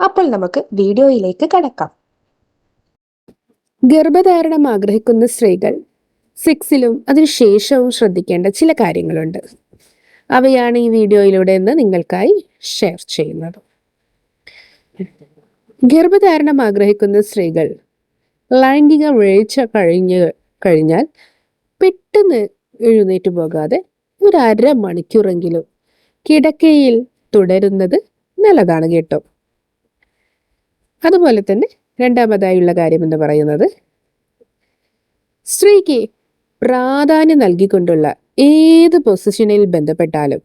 അപ്പോൾ നമുക്ക് വീഡിയോയിലേക്ക് കടക്കാം. ഗർഭധാരണം ആഗ്രഹിക്കുന്ന സ്ത്രീകൾ സെക്സിലും അതിനുശേഷവും ശ്രദ്ധിക്കേണ്ട ചില കാര്യങ്ങളുണ്ട്. അവയാണ് ഈ വീഡിയോയിലൂടെ ഇന്ന് നിങ്ങൾക്കായി ഷെയർ ചെയ്യുന്നത്. ഗർഭധാരണം ആഗ്രഹിക്കുന്ന സ്ത്രീകൾ ലൈംഗിക വീഴ്ച കഴിഞ്ഞ് കഴിഞ്ഞാൽ പെട്ടെന്ന് എഴുന്നേറ്റ് പോകാതെ ഒരു അര മണിക്കൂറെങ്കിലും കിടക്കയിൽ തുടരുന്നത് നല്ലതാണ് കേട്ടോ. അതുപോലെ തന്നെ രണ്ടാമതായുള്ള കാര്യം എന്ന് പറയുന്നത് സ്ത്രീക്ക് പ്രാധാന്യം നൽകിക്കൊണ്ടുള്ള ഏത് പൊസിഷനിൽ ബന്ധപ്പെട്ടാലും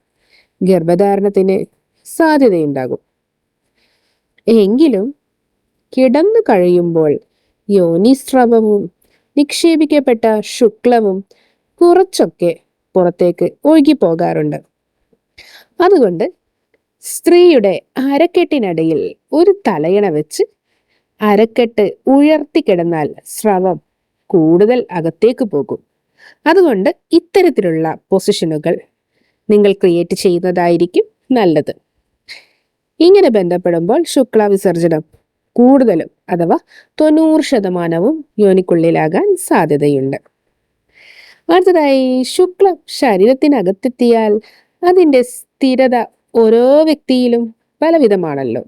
ഗർഭധാരണത്തിന് സാധ്യതയുണ്ടാകും. എങ്കിലും കിടന്നു കഴിയുമ്പോൾ യോനിസ്രവവും നിക്ഷേപിക്കപ്പെട്ട ശുക്ലവും കുറച്ചൊക്കെ പുറത്തേക്ക് ഒഴുകി പോകാറുണ്ട് അതുകൊണ്ട് സ്ത്രീയുടെ അരക്കെട്ടിനടിയിൽ ഒരു തലയണ വെച്ച് അരക്കെട്ട് ഉയർത്തി കിടന്നാൽ സ്രവം കൂടുതൽ അകത്തേക്ക് പോകും. അതുകൊണ്ട് ഇത്തരത്തിലുള്ള പൊസിഷനുകൾ നിങ്ങൾ ക്രിയേറ്റ് ചെയ്യുന്നതായിരിക്കും നല്ലത്. ഇങ്ങനെ ബന്ധപ്പെടുമ്പോൾ ശുക്ല വിസർജനം കൂടുതലും അഥവാ തൊണ്ണൂറ് ശതമാനവും യോനിക്കുള്ളിലാകാൻ സാധ്യതയുണ്ട്. അടുത്തതായി ശുക്ലം ശരീരത്തിനകത്തെത്തിയാൽ അതിന്റെ സ്ഥിരത ഓരോ വ്യക്തിയിലും പലവിധമാണല്ലോ.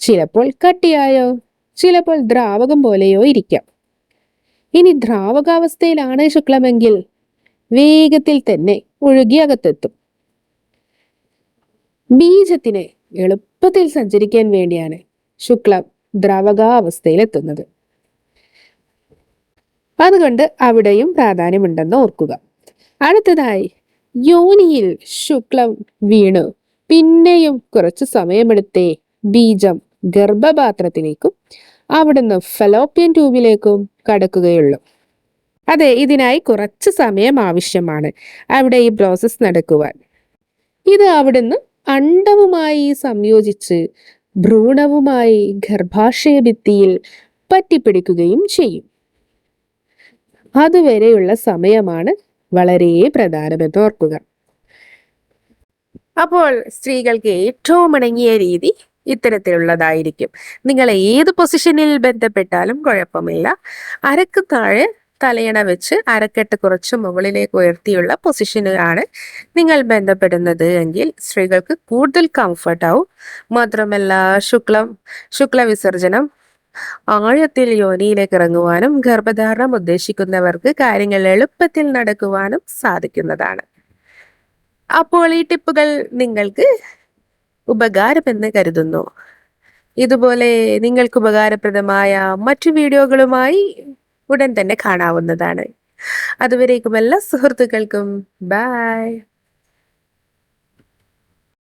ചിലപ്പോൾ കട്ടിയായോ ചിലപ്പോൾ ദ്രാവകം പോലെയോ ഇരിക്കാം. ഇനി ദ്രാവകാവസ്ഥയിലാണ് ശുക്ലമെങ്കിൽ വേഗത്തിൽ തന്നെ ഒഴുകി അകത്തെത്തും. ബീജത്തിന് എളുപ്പത്തിൽ സഞ്ചരിക്കാൻ വേണ്ടിയാണ് ശുക്ലം ദ്രാവകാവസ്ഥയിലെത്തുന്നത്. അതുകൊണ്ട് അവിടെയും പ്രാധാന്യമുണ്ടെന്ന് ഓർക്കുക. അടുത്തതായി യോനിയിൽ ശുക്ലം വീണ്. പിന്നെയും കുറച്ച് സമയമെടുത്തേ ബീജം ഗർഭപാത്രത്തിലേക്കും അവിടുന്ന് ഫെലോപ്യൻ ട്യൂബിലേക്കും കടക്കുകയുള്ളൂ. അതെ ഇതിനായി കുറച്ച് സമയം ആവശ്യമാണ് അവിടെ ഈ പ്രോസസ് നടക്കുവാൻ. ഇത് അവിടുന്ന് അണ്ടവുമായി സംയോജിച്ച് ഭ്രൂണവുമായി ഗർഭാശയ ഭിത്തിയിൽ പറ്റിപ്പിടിക്കുകയും ചെയ്യും. അതുവരെയുള്ള സമയമാണ് വളരെ പ്രധാനമെന്ന് ഓർക്കുക. അപ്പോൾ സ്ത്രീകൾക്ക് ഏറ്റവും ഇണങ്ങിയ രീതി ഇത്തരത്തിലുള്ളതായിരിക്കും. നിങ്ങൾ ഏത് പൊസിഷനിൽ ബന്ധപ്പെട്ടാലും കുഴപ്പമില്ല. അരക്ക് താഴെ തലയണ വെച്ച് അരക്കെട്ട് കുറച്ച് മുകളിലേക്ക് ഉയർത്തിയുള്ള പൊസിഷനിലാണ് നിങ്ങൾ ബന്ധപ്പെടുന്നത് എങ്കിൽ സ്ത്രീകൾക്ക് കൂടുതൽ കംഫർട്ടാവും മാത്രമല്ല ശുക്ലം ശുക്ല വിസർജനം ആഴത്തിൽ യോനിയിലേക്ക് ഇറങ്ങുവാനും ഗർഭധാരണം ഉദ്ദേശിക്കുന്നവർക്ക് കാര്യങ്ങൾ എളുപ്പത്തിൽ നടക്കുവാനും സാധിക്കുന്നതാണ്. അപ്പോൾ ഈ ടിപ്പുകൾ നിങ്ങൾക്ക് ഉപകാരമെന്ന് കരുതുന്നു. ഇതുപോലെ നിങ്ങൾക്ക് ഉപകാരപ്രദമായ മറ്റു വീഡിയോകളുമായി ഉടൻ തന്നെ കാണാവുന്നതാണ്. അതുവരേക്കും എല്ലാ സുഹൃത്തുക്കൾക്കും ബൈ